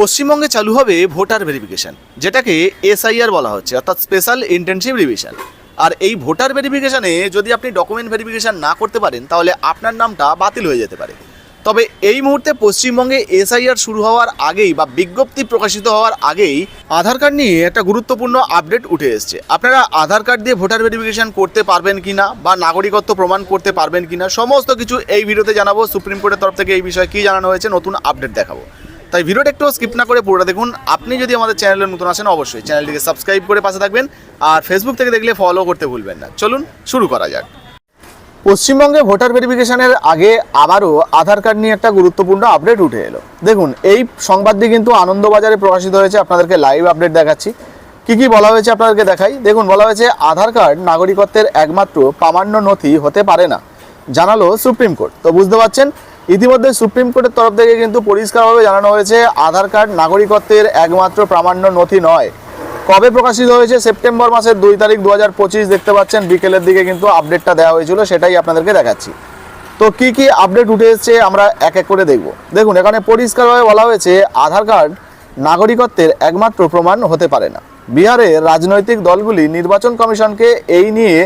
পশ্চিমবঙ্গে চালু হবে ভোটার ভেরিফিকেশন যেটাকে এসআইআর বলা হচ্ছে, অর্থাৎ স্পেশাল ইন্টেনসিভ রিভিশন আর এই ভোটার ভেরিফিকেশনে যদি আপনি ডকুমেন্ট ভেরিফিকেশন না করতে পারেন, তাহলে আপনার নামটা বাতিল হয়ে যেতে পারে। তবে এই মুহূর্তে পশ্চিমবঙ্গে এসআইআর শুরু হওয়ার আগেই বা বিজ্ঞপ্তি প্রকাশিত হওয়ার আগেই আধার কার্ড নিয়ে একটা গুরুত্বপূর্ণ আপডেট উঠে এসছে। আপনারা আধার কার্ড দিয়ে ভোটার ভেরিফিকেশন করতে পারবেন কি না বা নাগরিকত্ব প্রমাণ করতে পারবেন কি না সমস্ত কিছু এই ভিডিওতে জানাব। সুপ্রিম কোর্টের তরফ থেকে এই বিষয়ে কী জানানো হয়েছে, নতুন আপডেট দেখাবো। তাই ভিডিওটা একটু স্কিপ না করে পুরোটা দেখুন। আপনি যদি আমাদের চ্যানেলে নতুন আসেন, অবশ্যই চ্যানেলটিকে সাবস্ক্রাইব করে পাশে থাকবেন আর ফেসবুক থেকে দেখলে ফলো করতে ভুলবেন না। চলুন শুরু করা যাক। পশ্চিমবঙ্গে ভোটার ভেরিফিকেশনের আগে আবারও আধার কার্ড নিয়ে একটা গুরুত্বপূর্ণ আপডেট উঠে এলো। দেখুন, এই সংবাদটি কিন্তু আনন্দবাজারে প্রকাশিত হয়েছে। আপনাদেরকে লাইভ আপডেট দেখাচ্ছি। কি কি বলা হয়েছে আপনাদেরকে দেখাই? দেখুন, বলা হয়েছে আধার কার্ড নাগরিকত্বের একমাত্র প্রামাণ্য নথি হতে পারে না। জানালো সুপ্রিম কোর্ট। তো বুঝতে পারছেন ইতিমধ্যে সুপ্রিম কোর্টের তরফ থেকে কিন্তু পরিষ্কারভাবে জানানো হয়েছে, আধার কার্ড নাগরিকত্বের একমাত্র প্রামাণ্য নথি নয়। কবে প্রকাশিত হয়েছে? সেপ্টেম্বর মাসের দুই তারিখ দু হাজার পঁচিশ দেখতে পাচ্ছেন। বিকেলের দিকে কিন্তু আপডেটটা দেওয়া হয়েছিল, সেটাই আপনাদেরকে দেখাচ্ছি। তো কি কি আপডেট উঠে এসেছে আমরা এক এক করে দেখব। দেখুন, এখানে পরিষ্কারভাবে বলা হয়েছে, আধার কার্ড নাগরিকত্বের একমাত্র প্রমাণ হতে পারে না। বিহারের রাজনৈতিক দলগুলি নির্বাচন কমিশনকে এই নিয়ে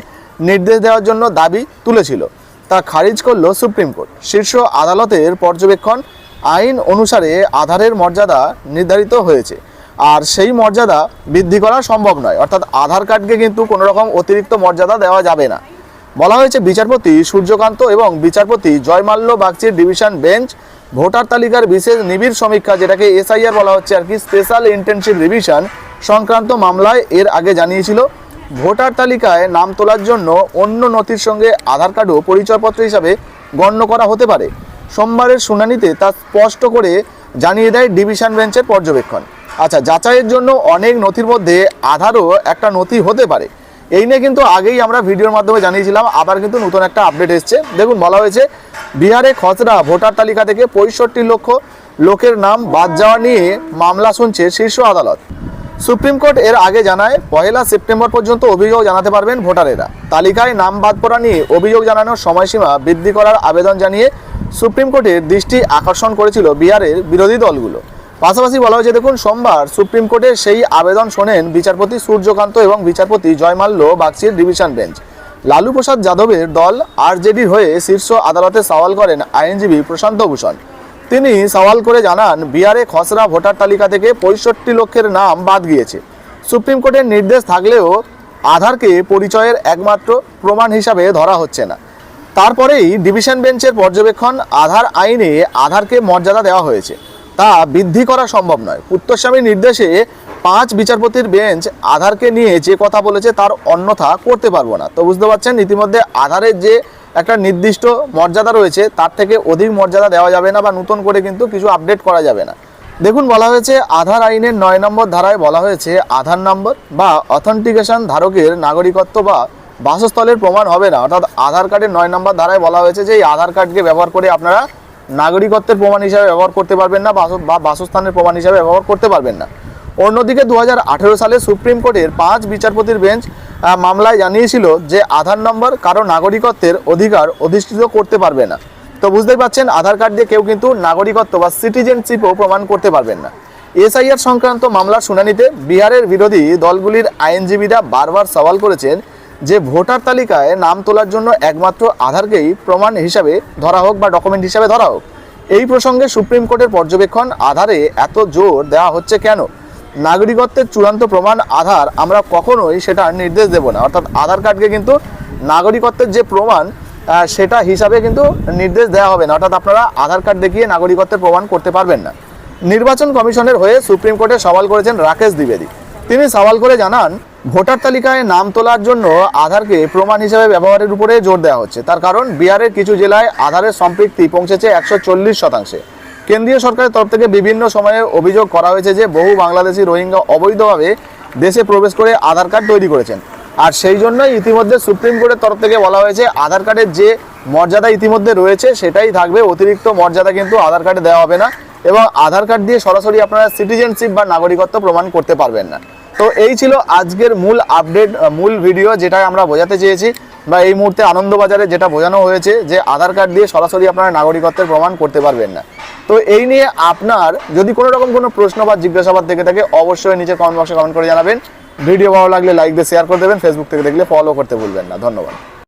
নির্দেশ দেওয়ার জন্য দাবি তুলেছিল। তা খারিজ করল সুপ্রিম কোর্ট। শীর্ষ আদালতের পর্যবেক্ষণ আইন অনুসারে আধারের মর্যাদা নির্ধারিত হয়েছে। আর সেই মর্যাদা বৃদ্ধি করা সম্ভব নয়। অর্থাৎ আধার কার্ডকে কিন্তু কোনো রকম অতিরিক্ত মর্যাদা দেওয়া যাবে না। বলা হয়েছে, বিচারপতি সূর্যকান্ত এবং বিচারপতি জয়মাল্য বাগচির ডিভিশন বেঞ্চ ভোটার তালিকার বিশেষ নিবিড় সমীক্ষা, যেটাকে এসআইআর বলা হচ্ছে, আর কি, স্পেশাল ইন্টেনসিভ রিভিশন সংক্রান্ত মামলায় এর আগে জানিয়েছিল। ভোটার তালিকায় নাম তোলার জন্য অন্য নথির সঙ্গে আধার কার্ডও পরিচয়পত্র হিসাবে গণ্য করা হতে পারে। সোমবারের শুনানিতে তা স্পষ্ট করে জানিয়ে দেয় ডিভিশন বেঞ্চের পর্যবেক্ষণ। আচ্ছা যাচাইয়ের জন্য অনেক নথির মধ্যে আধারও একটা নথি হতে পারে। এই নিয়ে কিন্তু আগেই আমরা ভিডিওর মাধ্যমে জানিয়েছিলাম, আবার কিন্তু নতুন একটা আপডেট এসছে। দেখুন, বলা হয়েছে, বিহারে খসড়া ভোটার তালিকা থেকে পঁয়ষট্টি লক্ষ লোকের নাম বাদ যাওয়া নিয়ে মামলা শুনছে শীর্ষ আদালত। সুপ্রিম কোর্ট এর আগে জানায় পহেলা সেপ্টেম্বর পর্যন্ত অভিযোগ জানাতে পারবেন ভোটারেরা। তালিকায় নাম বাদ পড়া নিয়ে অভিযোগ জানানোর সময়সীমা বৃদ্ধি করার আবেদন জানিয়ে সুপ্রিম কোর্টের দৃষ্টি আকর্ষণ করেছিল বিহারের বিরোধী দলগুলো। পাশাপাশি বলা হয়েছে, দেখুন, সোমবার সুপ্রিম কোর্টে সেই আবেদন শোনেন বিচারপতি সূর্যকান্ত এবং বিচারপতি জয়মাল্য, বাগচির ডিভিশন বেঞ্চ। লালু প্রসাদ যাদবের দল আরজেডির হয়ে শীর্ষ আদালতে সওয়াল করেন আইনজীবী প্রশান্ত ভূষণ। তিনি সওয়াল করে জানান, বিহারে খসড়া ভোটার তালিকা থেকে পঁয়ষট্টি লক্ষের নাম বাদ গিয়েছে। সুপ্রিম কোর্টের নির্দেশ থাকলেও আধারকে পরিচয়ের একমাত্র প্রমাণ হিসাবে ধরা হচ্ছে না। তারপরেই ডিভিশন বেঞ্চের পর্যবেক্ষণ, আধার আইনে আধারকে মর্যাদা দেওয়া হয়েছে। তা বৃদ্ধি করা সম্ভব নয়। পুত্রস্বামীর নির্দেশে পাঁচ বিচারপতির বেঞ্চ আধারকে নিয়ে যে কথা বলেছে তার অন্যথা করতে পারব না। তো বুঝতে পারছেন, ইতিমধ্যে আধারের যে একটা নির্দিষ্ট মর্যাদা রয়েছে, তার থেকে অধিক মর্যাদা দেওয়া যাবে না বা নতুন করে কিন্তু কিছু আপডেট করা যাবে না। দেখুন, বলা হয়েছে আধার আইনের নয় নম্বর ধারায় বলা হয়েছে আধার নম্বর বা অথেন্টিকেশন ধারকের নাগরিকত্ব বা বাসস্থলের প্রমাণ হবে না। অর্থাৎ আধার কার্ডের নয় নম্বর ধারায় বলা হয়েছে যে এই আধার কার্ডকে ব্যবহার করে আপনারা নাগরিকত্বের প্রমাণ হিসাবে ব্যবহার করতে পারবেন না বা বাসস্থানের প্রমাণ হিসাবে ব্যবহার করতে পারবেন না। অন্যদিকে দু হাজার আঠেরো সালে সুপ্রিম কোর্টের পাঁচ বিচারপতির বেঞ্চ মামলায় জানিয়েছিল যে আধার নম্বর কারও নাগরিকত্বের অধিকার অধিষ্ঠিত করতে পারবে না। তো বুঝতেই পারছেন আধার কার্ড দিয়ে কেউ কিন্তু নাগরিকত্ব বা সিটিজেনশিপও প্রমাণ করতে পারবেন না। এসআইআর সংক্রান্ত মামলার শুনানিতে বিহারের বিরোধী দলগুলির আইনজীবীরা বারবার সওয়াল করেছেন যে ভোটার তালিকায় নাম তোলার জন্য একমাত্র আধারকেই প্রমাণ হিসাবে ধরা হোক বা ডকুমেন্ট হিসাবে ধরা হোক। এই প্রসঙ্গে সুপ্রিম কোর্টের পর্যবেক্ষণ আধারে এত জোর দেওয়া হচ্ছে কেন? নাগরিকত্বের চূড়ান্ত প্রমাণ আধার আমরা কখনোই সেটা নির্দেশ দেব না। অর্থাৎ আধার কার্ডকে কিন্তু নাগরিকত্বের যে প্রমাণ সেটা হিসাবে কিন্তু নির্দেশ দেওয়া হবে না। অর্থাৎ আপনারা আধার কার্ড দেখিয়ে নাগরিকত্বের প্রমাণ করতে পারবেন না। নির্বাচন কমিশনের হয়ে সুপ্রিম কোর্টে সওয়াল করেছেন রাকেশ দ্বিবেদী। তিনি সওয়াল করে জানান, ভোটার তালিকায় নাম তোলার জন্য আধারকে প্রমাণ হিসেবে ব্যবহারের উপরে জোর দেওয়া হচ্ছে। তার কারণ বিহারের কিছু জেলায় আধারের সম্পৃক্তি পৌঁছেছে একশো চল্লিশ শতাংশে। কেন্দ্রীয় সরকারের তরফ থেকে বিভিন্ন সময়ে অভিযোগ করা হয়েছে যে বহু বাংলাদেশি রোহিঙ্গা অবৈধভাবে দেশে প্রবেশ করে আধার কার্ড তৈরি করেছেন। আর সেই জন্যই ইতিমধ্যে সুপ্রিম কোর্টের তরফ থেকে বলা হয়েছে, আধার কার্ডের যে মর্যাদা ইতিমধ্যে রয়েছে, সেটাই থাকবে। অতিরিক্ত মর্যাদা কিন্তু আধার কার্ডে দেওয়া হবে না এবং আধার কার্ড দিয়ে সরাসরি আপনারা সিটিজেনশিপ বা নাগরিকত্ব প্রমাণ করতে পারবেন না। তো এই ছিল আজকের মূল আপডেট মূল ভিডিও যেটা আমরা বোঝাতে চেয়েছি বা এই মুহূর্তে আনন্দবাজারে যেটা বোঝানো হয়েছে যে আধার কার্ড দিয়ে সরাসরি আপনারা নাগরিকত্বের প্রমাণ করতে পারবেন না। তো এই নিয়ে আপনার যদি কোনো রকম কোনো প্রশ্ন বা জিজ্ঞাসাবাদ থেকে থাকে, অবশ্যই নিচে কমেন্ট বক্সে কমেন্ট করে জানাবেন। ভিডিও ভালো লাগলে লাইক দিয়ে শেয়ার করে দেবেন। ফেসবুক থেকে দেখলে ফলো করতে ভুলবেন না। ধন্যবাদ।